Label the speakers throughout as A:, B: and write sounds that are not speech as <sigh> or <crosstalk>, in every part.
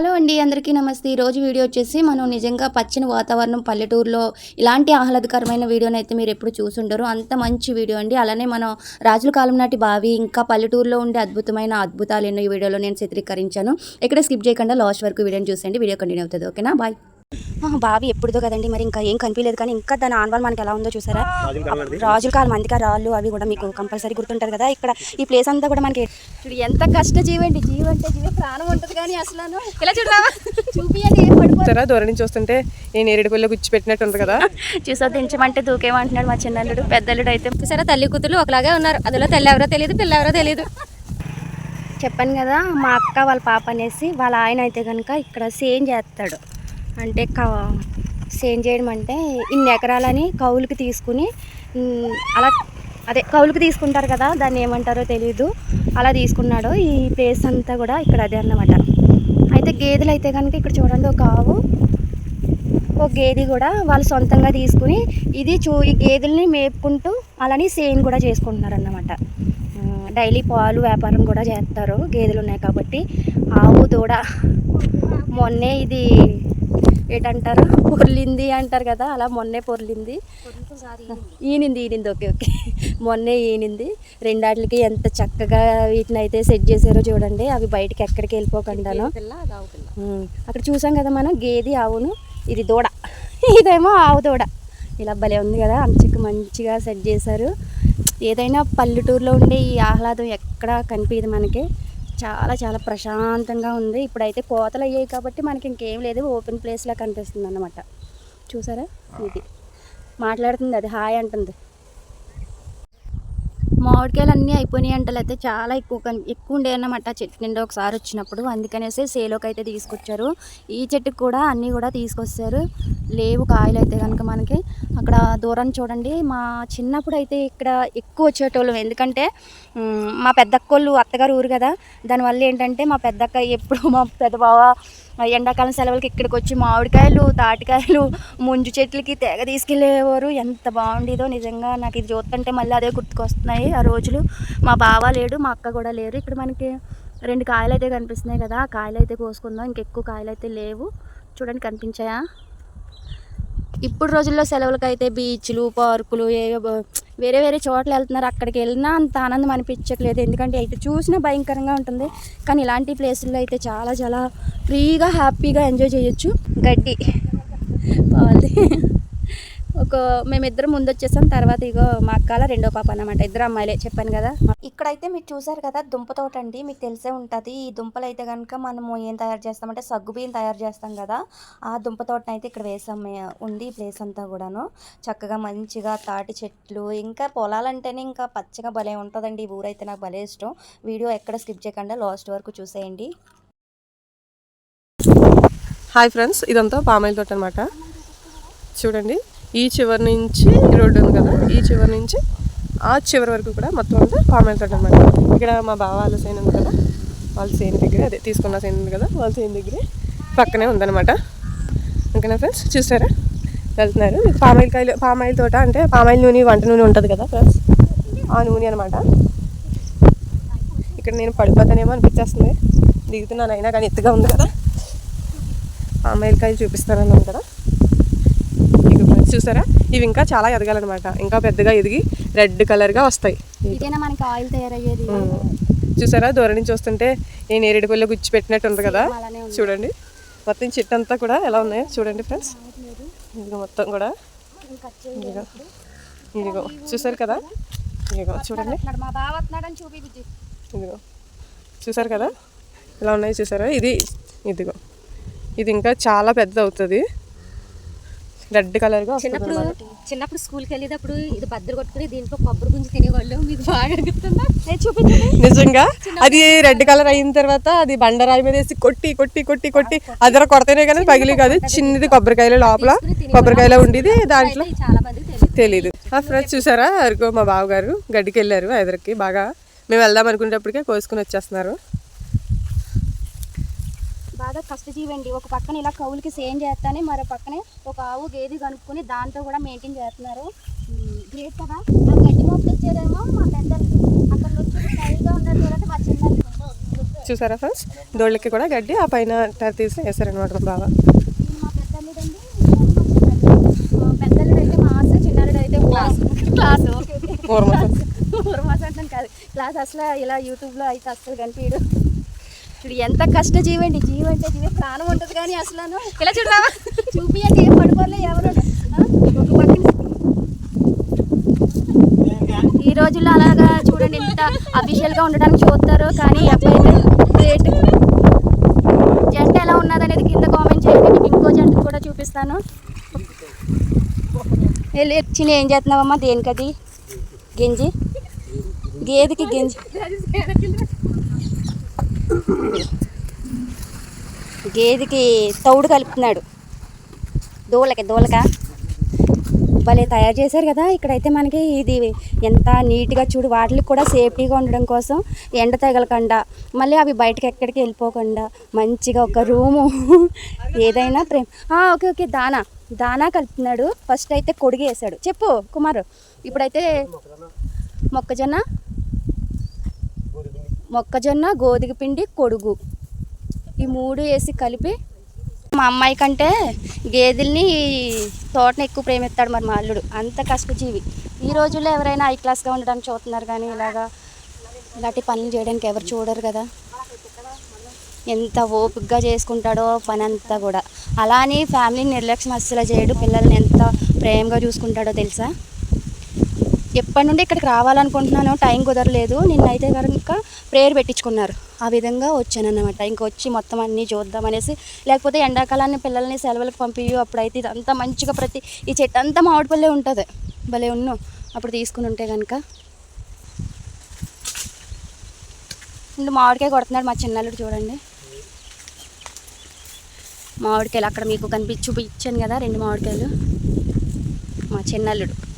A: Hello అండి అందరికీ నమస్తే. ఈరోజు రోజు వీడియో వచ్చేసి మనం నిజంగా పచ్చని వాతావరణం పల్లెటూరులో ఇలాంటి ఆహ్లాదకరమైన వీడియోని అయితే మీరు ఎప్పుడు చూసుండరు. అంత మంచి వీడియో అండి. అలానే మనం రాజుల కాలం నాటి బావి ఇంకా పల్లెటూరులో ఉండే అద్భుతమైన అద్భుతాలు ఎన్నో ఈ వీడియోలో నేను చిత్రీకరించాను. ఇక్కడ స్కిప్ చేయకుండా లాస్ట్ వరకు వీడియోని చూసండి వీడియో కంటిన్యూ అవుతుంది. ఓకేనా? బాయ్. బావి ఎప్పుడుదో కదండి మరి ఇంకా ఏం కనిపించలేదు. కానీ ఇంకా దాని ఆన్వాల్ మనకి ఎలా ఉందో చూసారా? రాజుల కాలం అందుకే రాళ్ళు అవి కూడా మీకు కంపల్సరీ గుర్తుంటారు కదా. ఇక్కడ ఈ ప్లేస్ అంతా కూడా మనకి చూడు ఎంత కష్ట జీవండి జీవ అంటే జీవ ప్రాణం ఉంటుంది కానీ అసలు ఇలా చూడరా చూపియండి ఏం
B: దూరం నుంచి చూస్తుంటే నేను నేరేడు పళ్ళు గుచ్చి పెట్టినట్టు ఉంది కదా.
A: చూసా దించమంటే దూకేమంటున్నాడు మా చిన్నల్లుడు పెద్దల్లుడు అయితే చూసారా? తల్లి కూతురు ఒకలాగే ఉన్నారు. అందులో తల్లి ఎవరో తెలియదు పిల్ల ఎవరో తెలియదు చెప్పాను కదా మా అక్క వాళ్ళ పాప అనేసి వాళ్ళ ఆయన అయితే కనుక ఇక్కడ సేమ్ చేస్తాడు. అంటే క సేమ్ చేయడం అంటే ఇన్ని ఎకరాలని కౌలుకి తీసుకుని అలా అదే కౌలుకి తీసుకుంటారు కదా దాన్ని ఏమంటారో తెలియదు అలా తీసుకున్నాడు. ఈ ప్లేస్ అంతా కూడా ఇక్కడ అదే అన్నమాట. అయితే గేదెలు అయితే కనుక ఇక్కడ చూడండి ఒక ఆవు ఒక గేదె కూడా వాళ్ళు సొంతంగా తీసుకుని ఇది చూ ఈ గేదెల్ని మేపుకుంటూ అలానే సేన్ కూడా చేసుకుంటున్నారు అన్నమాట డైలీ పాలు వ్యాపారం కూడా చేస్తారు గేదెలు ఉన్నాయి కాబట్టి. ఆవు దూడ మొన్నే ఇది ఏంటంటారు? పొర్లింది అంటారు కదా అలా మొన్నే పొర్లింది. ఈనింది ఈనింది. Okay okay. మొన్నే ఈనింది. రెండాటికి ఎంత చక్కగా వీటిని అయితే సెట్ చేశారో చూడండి. అవి బయటకి ఎక్కడికి వెళ్ళిపోకుండాను. అక్కడ చూసాం కదా మనం గేది ఆవును ఇది దూడ. ఇదేమో ఆవు దూడ. ఇలా భలే ఉంది కదా అంచకు మంచిగా సెట్ చేశారు. ఏదైనా పల్లెటూరులో ఉండే ఈ ఆహ్లాదం ఎక్కడా కనిపించదు మనకి. చాలా చాలా ప్రశాంతంగా ఉంది. ఇప్పుడైతే కోతలు అయ్యాయి కాబట్టి మనకి ఇంకేం లేదు. ఓపెన్ ప్లేస్లా కనిపిస్తుంది అన్నమాట చూసారా ఇది మాట్లాడుతుంది. అది హాయ్ అంటుంది. మామిడికాయలు అన్నీ అయిపోయినాయి అంటలు అయితే చాలా ఎక్కువ ఎక్కువ ఉండే అన్నమాట. చెట్టు నిండా ఒకసారి వచ్చినప్పుడు. అందుకనేసి సేలోకి అయితే తీసుకొచ్చారు. ఈ చెట్టుకు కూడా అన్నీ కూడా తీసుకొస్తారు. లేవు కాయలు అయితే కనుక మనకి. అక్కడ దూరం చూడండి. మా చిన్నప్పుడు అయితే ఇక్కడ ఎక్కువ వచ్చేటోళ్ళం. ఎందుకంటే మా పెద్దక్కోళ్ళు అత్తగారు ఊరు కదా. దానివల్ల ఏంటంటే మా పెద్దక్క ఎప్పుడు మా పెద్ద బావ ఎండాకాలం సెలవులకి ఇక్కడికి వచ్చి మామిడికాయలు తాటికాయలు ముంజు చెట్లకి తెగ తీసుకెళ్ళేవారు. ఎంత బాగుండేదో నిజంగా. నాకు ఇది చూస్తుంటే మళ్ళీ అదే గుర్తుకొస్తున్నాయి. ఆ రోజులు మా బావ లేడు మా అక్క కూడా లేరు. ఇక్కడ మనకి రెండు కాయలు అయితే కనిపిస్తున్నాయి కదా ఆ కాయలు అయితే కోసుకుందాం. ఇంకెక్కువ కాయలు అయితే లేవు. చూడండి కనిపించాయా? ఇప్పుడు రోజుల్లో సెలవులకి అయితే బీచ్లు పార్కులు ఏ వేరే వేరే చోట్ల వెళ్తున్నారు. అక్కడికి వెళ్ళినా అంత ఆనందం అనిపించట్లేదు. ఎందుకంటే అయితే చూసినా భయంకరంగా ఉంటుంది. కానీ ఇలాంటి ప్లేసుల్లో అయితే చాలా చాలా ఫ్రీగా హ్యాపీగా ఎంజాయ్ చేయొచ్చు. గడ్డి. బాగుంది ఒక మేమిద్దరం ముందు వచ్చేసాం తర్వాత ఇగో మా అక్కల రెండో పాప అన్నమాట. ఇద్దరు అమ్మాయిలే చెప్పాను కదా. ఇక్కడైతే మీరు చూసారు కదా దుంప తోట అండి. మీకు తెలిసే ఉంటుంది. ఈ దుంపలు అయితే కనుక మనము ఏం తయారు చేస్తామంటే సగ్గు బియ్యం తయారు చేస్తాం కదా. ఆ దుంప తోటను అయితే ఇక్కడ వేసాం ఉంది ఈ ప్లేస్ అంతా కూడాను. చక్కగా మంచిగా తాటి చెట్లు ఇంకా పొలాలంటేనే ఇంకా పచ్చగా భలే ఉంటుందండి. ఈ ఊరైతే నాకు భలే ఇష్టం. వీడియో ఎక్కడ స్కిప్ చేయకుండా లాస్ట్ వరకు చూసేయండి.
B: హాయ్ ఫ్రెండ్స్ ఇదంతా పామాయిల్ తోట అనమాట చూడండి. ఈ చివరి నుంచి రోడ్డు ఉంది కదా ఈ చివరి నుంచి ఆ చివరి వరకు కూడా మొత్తం అంతా పామాయిల్ తోట అనమాట ఇక్కడ మా బావ వాళ్ళ సైన్ ఉంది కదా వాళ్ళ సైన్ దగ్గర అదే తీసుకున్న సైన్ ఉంది కదా వాళ్ళ సైన్ దగ్గరే పక్కనే ఉందన్నమాట. ఓకేనా ఫ్రెండ్స్? చూసారా? వెళ్తున్నారు. పామాయిల్ కాయలు పామాయిల్ తోట అంటే పామాయిల్ నూనె వంట నూనె ఉంటుంది కదా ఫ్రెండ్స్? ఆ నూనె అనమాట ఇక్కడ నేను పడిపోతానేమో అనిపించేస్తుంది. దిగుతున్నాను అయినా కానీ ఎత్తుగా ఉంది కదా. అమ్మాయిలకాయలు చూపిస్తానన్నాను కదా. చూసారా? ఇవి ఇంకా చాలా ఎదగాలన్నమాట. ఇంకా పెద్దగా ఎదిగి రెడ్ కలర్గా వస్తాయి.
A: మనకి ఆయిల్ తయారయ్యేది.
B: చూసారా? దూరం నుంచి చూస్తుంటే నేను నేరేడు పళ్ళు గుచ్చి పెట్టినట్టు ఉంది కదా. చూడండి. మొత్తం చెట్టు అంతా కూడా ఎలా ఉన్నాయో చూడండి ఫ్రెండ్స్. ఇదిగో మొత్తం కూడా. ఇదిగో. ఇదిగో. చూసారు కదా? ఇదిగో చూడండి. ఇదిగో. చూసారు కదా? ఎలా ఉన్నాయో చూసారా? ఇది ఇదిగో. ఇది ఇంకా చాలా పెద్ద అవుతుంది రెడ్ కలర్గా
C: చిన్నప్పుడు చిన్నప్పుడు స్కూల్కి వెళ్ళేటప్పుడు ఇది బద్దలు కొట్టుకుని దీంట్లో కొబ్బరి గుంజి తినేవాళ్ళు. మీకు బాగా గుర్తుందా? చూపించండి
B: నిజంగా? అది రెడ్ కలర్ అయిన తర్వాత అది బండరాయి మీద వేసి కొట్టి కొట్టి కొట్టి కొట్టి అదర కొడితేనే కానీ పగిలి కాదు. చిన్నది కొబ్బరికాయలు లోపల కొబ్బరికాయలో ఉండేది దాంట్లో. తెలీదు. ఆ ఫ్రెండ్స్ చూసారా? అరుగో మా బావగారు గడ్డికి వెళ్ళారు ఎదరికి బాగా మేము వెళ్దాం అనుకునేటప్పటికే కోసుకుని వచ్చేస్తున్నారు.
A: బాగా కష్టజీవండి. ఒక పక్కన ఇలా కౌలుకి సేమ్ చేస్తానే మరో పక్కనే ఒక ఆవు గేదె కనుక్కొని దాంతో కూడా మెయింటైన్ చేస్తున్నారు. గ్రేట్ కదా? ఆ గడ్డి మొక్క ఇచ్చేదేమో మా పెద్దలు. అక్కడ నుంచి ఉన్నారు చూడండి మా చిన్న
B: చూసారా ఫ్రెండ్స్? దోళ్ళకి కూడా గడ్డి ఆ పైన తీసి వేసారనమాట మా బావ.
A: అయితే అయితే క్లాస్ అంటాను కాదు. క్లాస్ అసలు ఇలా యూట్యూబ్లో అయితే అసలు కనిపించడు ఇప్పుడు ఎంత కష్టజీవి అండి జీవి. అంటే జీవి ప్రాణం ఉంటుంది కానీ అసలు ఇలా చూడరా చూపి అంటే ఏం పడిపోలే ఎవరు ఈ రోజుల్లో అలాగా చూడండి ఇంత అఫీషియల్గా ఉండడానికి చూస్తారు కానీ అబ్బాయి గ్రేట్ జంట ఎలా ఉన్నది అనేది కింద కామెంట్ చేయండి. మీకు ఇంకో జంట కూడా చూపిస్తాను. వెళ్ళి చిన్న ఏం చేస్తున్నావమ్మా? దేనికది? గింజి? గేదెకి గింజి. గేదెకి తౌడు కలుపుతున్నాడు. దూలకి దూలక భలే తయారు చేశారు కదా. ఇక్కడైతే మనకి ఇది ఎంత నీట్గా చూడు వాటికి కూడా సేఫ్టీగా ఉండడం కోసం ఎండ తగలకుండా మళ్ళీ అవి బయటకి ఎక్కడికి వెళ్ళిపోకుండా మంచిగా ఒక రూము <laughs> ఏదైనా ప్రేమ. ఓకే ఓకే దానా. దానా కలుపుతున్నాడు. ఫస్ట్ అయితే కొడుగు వేసాడు చెప్పు కుమారు. ఇప్పుడైతే మొక్కజొన్న. మొక్కజొన్న గోధుమ పిండి కొడుగు. ఈ మూడు వేసి కలిపి మా అమ్మాయి కంటే గేదెల్ని తోటని ఎక్కువ ప్రేమిస్తాడు మరి మా అల్లుడు. అంత కష్టజీవి ఈ రోజుల్లో ఎవరైనా హై క్లాస్గా ఉండడానికి చూస్తున్నారు కానీ ఇలాగా ఇలాంటి పనులు చేయడానికి ఎవరు చూడరు కదా. ఎంత ఓపికగా చేసుకుంటాడో పని అంతా కూడా. అలా అని ఫ్యామిలీని నిర్లక్ష్యం అస్సలు చేయడు. పిల్లల్ని ఎంత ప్రేమగా చూసుకుంటాడో తెలుసా? ఎప్పటి నుండి ఇక్కడికి రావాలనుకుంటున్నాను టైం కుదరలేదు. నిన్నైతే కనుక ప్రేయర్ పెట్టించుకున్నారు. ఆ విధంగా వచ్చానన్నమాట. ఇంక వచ్చి మొత్తం అన్నీ చూద్దాం అనేసి లేకపోతే ఎండాకాలాన్ని పిల్లల్ని సెలవులకు పంపించు అప్పుడైతే ఇదంతా మంచిగా ప్రతి ఈ చెట్టు అంతా మామిడిపల్లే ఉంటుంది. భలే ఉన్ను. అప్పుడు తీసుకుని ఉంటే కనుక ముందు మామిడికాయ కొడుతున్నాడు మా చిన్నల్లుడు చూడండి. మామిడికాయలు అక్కడ మీకు కనిపించి చూపించాను కదా రెండు మామిడికాయలు మా చిన్నల్లుడు.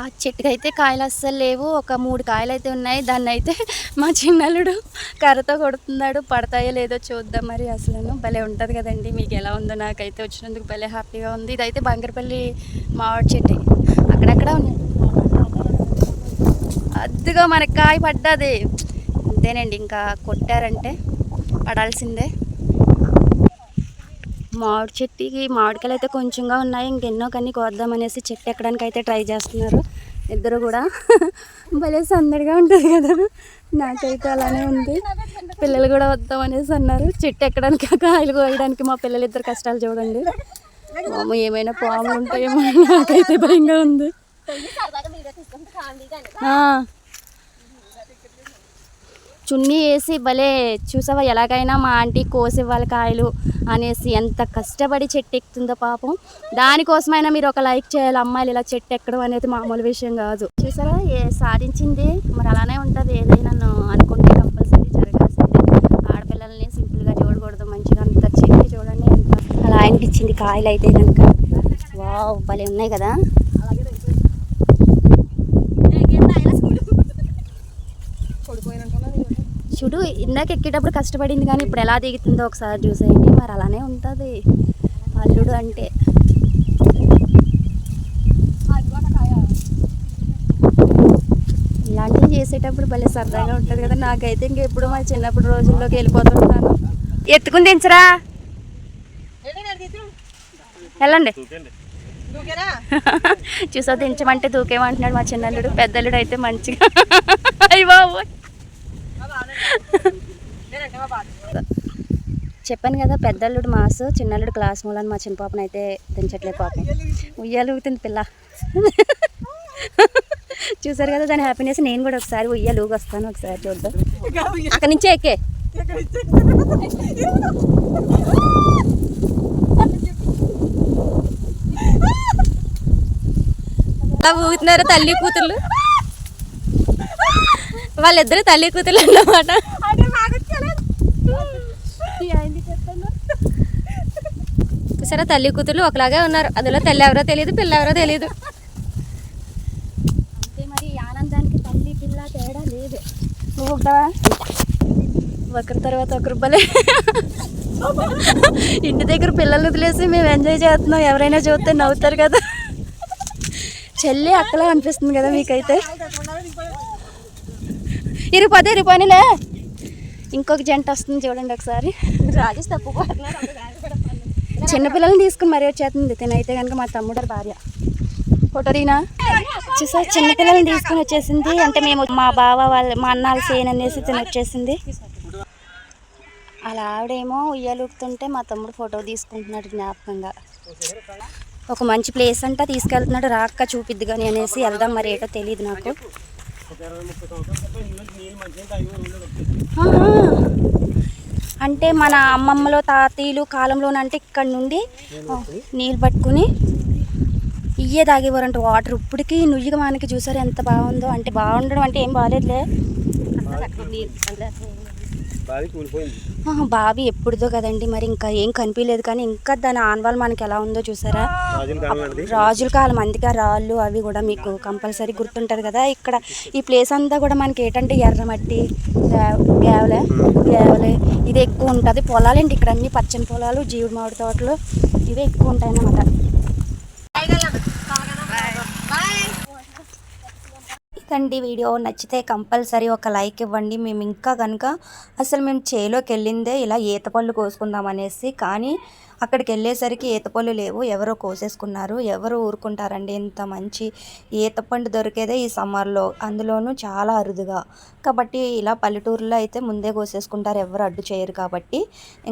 A: ఆ చెట్టుకి అయితే కాయలు అస్సలు లేవు. ఒక మూడు కాయలు అయితే ఉన్నాయి. దాన్ని అయితే మా చిన్నల్లుడు కర్రతో కొడుతున్నాడు. పడతాయో లేదో చూద్దాం మరి. అసలు భలే ఉంటుంది కదండి. మీకు ఎలా ఉందో నాకైతే వచ్చినందుకు భలే హ్యాపీగా ఉంది. ఇదైతే బంగరపల్లి మామిడి చెట్టు. అక్కడక్కడ ఉన్నాయి? అద్దుగా మనకి కాయ పడ్డది. అంతేనండి. ఇంకా కొట్టారంటే పడాల్సిందే. మామిడి చెట్టుకి మామిడికాయలు అయితే కొంచెంగా ఉన్నాయి. ఇంకెన్నో కానీ కోద్దామనేసి చెట్టు ఎక్కడానికి అయితే ట్రై చేస్తున్నారు. ఇద్దరు కూడా. భలే సందడిగా ఉంటుంది కదా. నాకైతే అలానే ఉంది. పిల్లలు కూడా వద్దామనేసి అన్నారు. చెట్టు ఎక్కడానికి కాయలు కోయడానికి మా పిల్లలు ఇద్దరు కష్టాలు చూడండి. మామ ఏమైనా పాములు ఉంటాయేమో నాకైతే భయంగా ఉంది. చున్నీ వేసి భలే చూసావా ఎలాగైనా మా ఆంటీ కోసివ్వాలి కాయలు అనేసి ఎంత కష్టపడి చెట్టు ఎక్కుతుందో పాపం. దానికోసమైనా మీరు ఒక లైక్ చేయాలి అమ్మాయిలు ఇలా చెట్టు ఎక్కడం అనేది మామూలు విషయం కాదు. చూసారా ఏ సాధించింది? మరి అలానే ఉంటుంది ఏదైనా అనుకుంటే కంపల్సరీ జరగాల్సిందే. ఆడపిల్లల్ని సింపుల్గా చూడకూడదు మంచిగా అంత చెట్టు చూడండి అలా అనిపించింది కాయలు అయితే కనుక వావ్ భలే ఉన్నాయి కదా. చూడు ఇందాక ఎక్కేటప్పుడు కష్టపడింది కానీ ఇప్పుడు ఎలా దిగుతుందో ఒకసారి చూసేయండి. మరి అలానే ఉంటుంది. అల్లుడు అంటే. ఇలాంటివి చేసేటప్పుడు భలే సరదాగా ఉంటుంది కదా. నాకైతే ఇంకెప్పుడు మా చిన్నప్పుడు రోజుల్లోకి వెళ్ళిపోతుంటాను. ఎత్తుకుని దించరా? వెళ్ళండి. చూసా దించమంటే దూకేమంటున్నాడు మా చిన్నల్లుడు. పెద్దల్లుడు అయితే మంచిగా. అయ్యి బాబోయ్. చెప్పాను కదా పెద్దల్లుడు మాస్ చిన్నల్లుడు క్లాస్ మూలని మా చిన్న పాపను అయితే దించట్లేదు పాపం. ఉయ్యాలు ఊగుతుంది పిల్ల. చూసారు కదా దాని హ్యాపీనెస్ నేను కూడా ఒకసారి ఉయ్యాలు ఊగొస్తాను ఒకసారి చూద్దాం. అక్కడి నుంచే ఎక్కే. అలా ఊగుతున్నారు తల్లి కూతుర్లు. వాళ్ళిద్దరు తల్లి కూతుర్లు అన్నమాట. సరే తల్లి కూతుర్లు ఒకలాగే ఉన్నారు. అందులో తల్లి ఎవరో తెలియదు పిల్ల ఎవరో తెలియదు అంతే మరి ఆనందానికి తల్లి పిల్ల తేడా లేదు. నువ్వు ఉంటావా? ఒకరి తర్వాత ఒకరు భలే. ఇంటి దగ్గర పిల్లలు వదిలేసి మేము ఎంజాయ్ చేస్తున్నాం. ఎవరైనా చూస్తే నవ్వుతారు కదా. చెల్లి అక్కలా అనిపిస్తుంది కదా మీకైతే. ఇరిపోతే ఇరిపోనిలే ఇంకొక జంట వస్తుంది చూడండి ఒకసారి.
C: రాజేష్ తప్పుకుంటున్నారు
A: చిన్నపిల్లల్ని తీసుకుని మరీ వచ్చేస్తుంది. తినైతే కనుక మా తమ్ముడు భార్య. ఫోటో తీనా? చూసా చిన్నపిల్లల్ని తీసుకుని వచ్చేసింది. అంటే మేము మా బావ వాళ్ళ మా అన్నాళ్ళ సేన్ అనేసి తిని వచ్చేసింది. అలా ఆవిడేమో ఉయ్యాలూపుతుంటే మా తమ్ముడు ఫోటో తీసుకుంటున్నాడు జ్ఞాపకంగా. ఒక మంచి ప్లేస్ అంట తీసుకెళ్తున్నాడు. రాక్క చూపిద్ది కానీ అనేసి వెళ్దాం మరి ఏటో తెలియదు నాకు. అంటే మన అమ్మమ్మలో తాతయ్యలు కాలంలోనంటే ఇక్కడ నుండి నీళ్ళు పట్టుకుని ఇయ్యే తాగేవారంట. వాటర్ ఇప్పటికి నుయ్యిగా మనకి చూసారు ఎంత బాగుందో. అంటే బాగుండడం అంటే ఏం బాగాలేదులే. బావి ఎప్పుడుదో కదండి మరి ఇంకా ఏం కనిపించలేదు కానీ ఇంకా దాని ఆనవాళ్ళు మనకి ఎలా ఉందో చూసారా? రాజుల కాలం అందుకే రాళ్ళు అవి కూడా మీకు కంపల్సరీ గుర్తుంటుంది కదా. ఇక్కడ ఈ ప్లేస్ అంతా కూడా మనకి ఏంటంటే ఎర్రమట్టి గేవలే గేవలే ఇది ఎక్కువ ఉంటుంది. పొలాలండి ఇక్కడ అన్ని పచ్చని పొలాలు జీవుడు మామిడి తోటలు ఇవే ఎక్కువ ఉంటాయి అన్నమాట అండి వీడియో నచ్చితే కంపల్సరీ ఒక లైక్ ఇవ్వండి. మేము ఇంకా కనుక అసలు మేము చేలోకి వెళ్ళిందే ఇలా ఈతపళ్ళు కోసుకుందాం అనేసి. కానీ అక్కడికి వెళ్ళేసరికి ఈతపళ్ళు లేవు. ఎవరో కోసేసుకున్నారు. ఎవరు ఊరుకుంటారండి? ఇంత మంచి ఈతపండు దొరికేదే ఈ సమ్మర్లో. అందులోనూ చాలా అరుదుగా. కాబట్టి ఇలా పల్లెటూరులో అయితే ముందే కోసేసుకుంటారు. ఎవరు అడ్డు చేయరు కాబట్టి.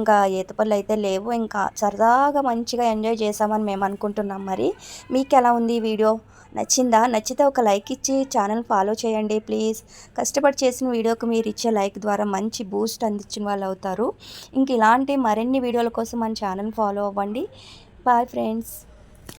A: ఇంకా ఈతపళ్ళు అయితే లేవు. ఇంకా సరదాగా మంచిగా ఎంజాయ్ చేసామని మేము అనుకుంటున్నాం. మరి మీకు ఎలా ఉంది ఈ వీడియో? నచ్చిందా? నచ్చితే ఒక లైక్ ఇచ్చి ఛానల్ ఫాలో చేయండి ప్లీజ్. కష్టపడి చేసిన వీడియోకి మీరు ఇచ్చే లైక్ ద్వారా మంచి బూస్ట్ అందించిన వాళ్ళు అవుతారు. ఇంక ఇలాంటి మరిన్ని వీడియోల కోసం మన ఛానల్ ఫాలో అవ్వండి. Bye friends.